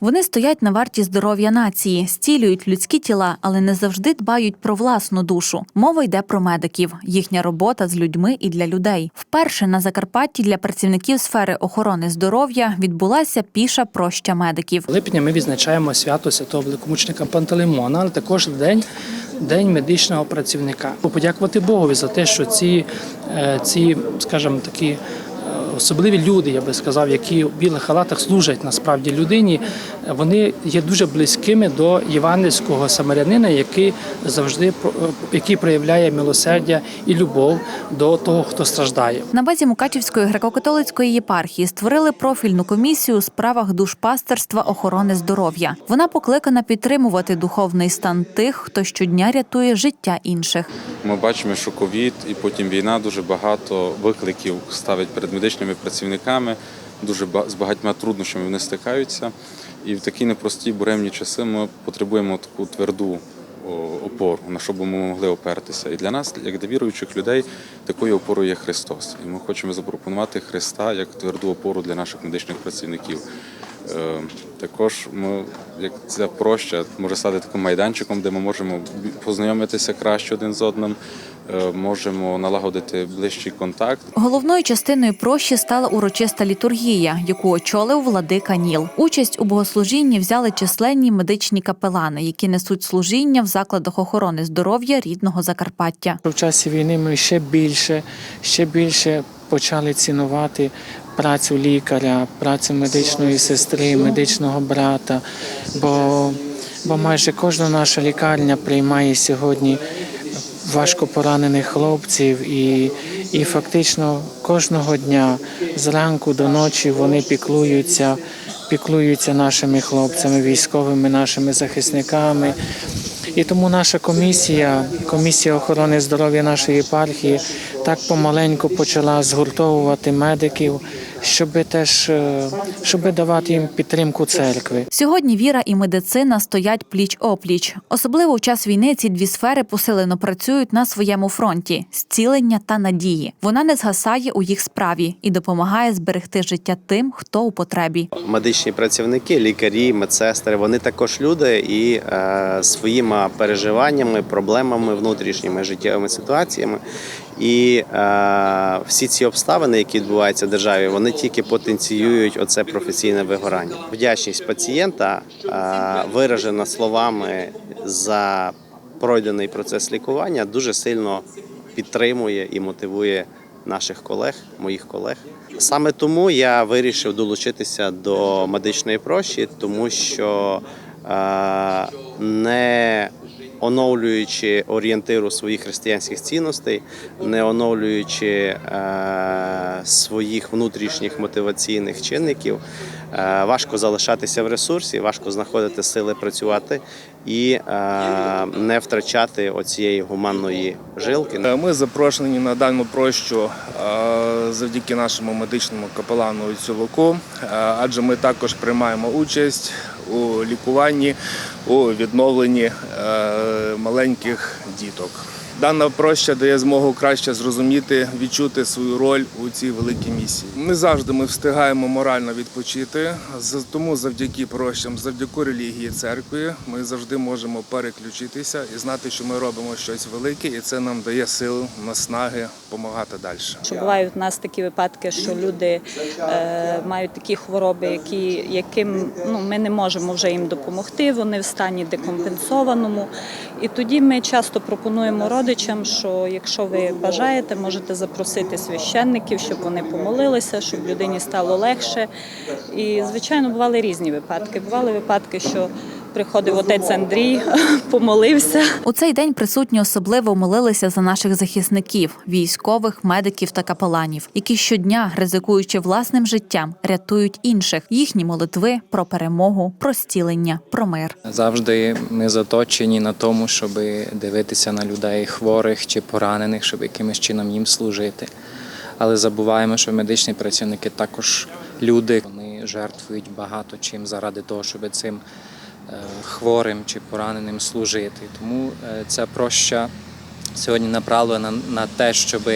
Вони стоять на варті здоров'я нації, стілюють людські тіла, але не завжди дбають про власну душу. Мова йде про медиків, їхня робота з людьми і для людей. Вперше на Закарпатті для працівників сфери охорони здоров'я відбулася піша проща медиків. липня ми відзначаємо свято святого великомученика Пантелеймона, але також день, день медичного працівника. Подякувати Богові за те, що ці, е, ці скажімо, такі особливі люди, я би сказав, які в білих халатах служать насправді людині, вони є дуже близькими до євангельського самарянина, який завжди про- е, який проявляє милосердя і любов до того, хто страждає. На базі Мукачівської греко-католицької єпархії створили профільну комісію у справах душпастерства охорони здоров'я. Вона покликана підтримувати духовний стан тих, хто щодня рятує життя інших. Ми бачимо, що ковід і потім війна дуже багато викликів ставить перед медичними працівниками. Дуже з багатьма труднощами вони стикаються. І в такі непрості буремні часи ми потребуємо таку тверду опору, на що б ми могли опертися. І для нас, як для віруючих людей, такою опорою є Христос. І ми хочемо запропонувати Христа як тверду опору для наших медичних працівників. Е, Також ми, як ця проща, може стати таким майданчиком, де ми можемо познайомитися краще один з одним, е, можемо налагодити ближчий контакт. Головною частиною прощі стала урочиста літургія, яку очолив владика Ніл. Участь у богослужінні взяли численні медичні капелани, які несуть служіння в закладах охорони здоров'я рідного Закарпаття. В часі війни ми ще більше, ще більше почали цінувати працю лікаря, працю медичної сестри, медичного брата. Бо, бо майже кожна наша лікарня приймає сьогодні важко поранених хлопців, і, і фактично кожного дня зранку до ночі вони піклуються, піклуються нашими хлопцями, військовими, нашими захисниками. І тому наша комісія, комісія охорони здоров'я нашої єпархії, так помаленьку почала згуртовувати медиків, щоб теж е, щоб давати їм підтримку церкви. Сьогодні віра і медицина стоять пліч опліч. Особливо в час війни ці дві сфери посилено працюють на своєму фронті зцілення та надії. Вона не згасає у їх справі і допомагає зберегти життя тим, хто у потребі. медичні працівники, лікарі, медсестри, вони також люди і е, своїми переживаннями, проблемами, внутрішніми життєвими ситуаціями. І е, всі ці обставини, які відбуваються в державі, вони тільки потенціюють оце професійне вигорання. Вдячність пацієнта е, виражена словами за пройдений процес лікування, дуже сильно підтримує і мотивує наших колег, моїх колег. Саме тому я вирішив долучитися до медичної прощі, тому що е, не оновлюючи орієнтиру своїх християнських цінностей, не оновлюючи е, своїх внутрішніх мотиваційних чинників, е, важко залишатися в ресурсі, важко знаходити сили працювати і е, не втрачати оцієї гуманної жилки. Е, Ми запрошені на дану прощу е, завдяки нашому медичному капелану Цюлуку, е, адже ми також приймаємо участь у лікуванні, у відновленні е, маленьких діток. Дана проща дає змогу краще зрозуміти, відчути свою роль у цій великій місії. Не завжди ми встигаємо морально відпочити, тому завдяки прощам, завдяки релігії церкви, ми завжди можемо переключитися і знати, що ми робимо щось велике, і це нам дає сил, наснаги допомагати далі. Що бувають у нас такі випадки, що люди е, мають такі хвороби, які, яким ну, ми не можемо вже їм допомогти, вони в стані декомпенсованому. І тоді ми часто пропонуємо родичам, що якщо ви бажаєте, можете запросити священників, щоб вони помолилися, щоб людині стало легше. І, звичайно, бували різні випадки. Бували випадки, що приходив отець Андрій, помолився. У цей день присутні особливо молилися за наших захисників, військових, медиків та капеланів, які щодня, ризикуючи власним життям, рятують інших. Їхні молитви про перемогу, про зцілення, про мир. Завжди ми заточені на тому, щоб дивитися на людей хворих чи поранених, щоб якимось чином їм служити. Але забуваємо, що медичні працівники також люди. Вони жертвують багато чим заради того, щоб цим хворим чи пораненим служити. Тому е, ця проща сьогодні направлена на те, щоб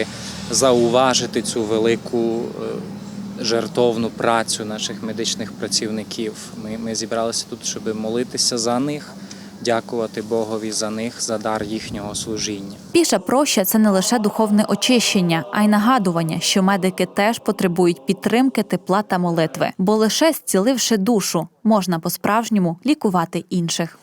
зауважити цю велику е, жертовну працю наших медичних працівників. Ми, ми зібралися тут, щоб молитися за них, дякувати Богові за них, за дар їхнього служіння. Піша проща це не лише духовне очищення, а й нагадування, що медики теж потребують підтримки, тепла та молитви, бо лише зціливши душу, можна по-справжньому лікувати інших.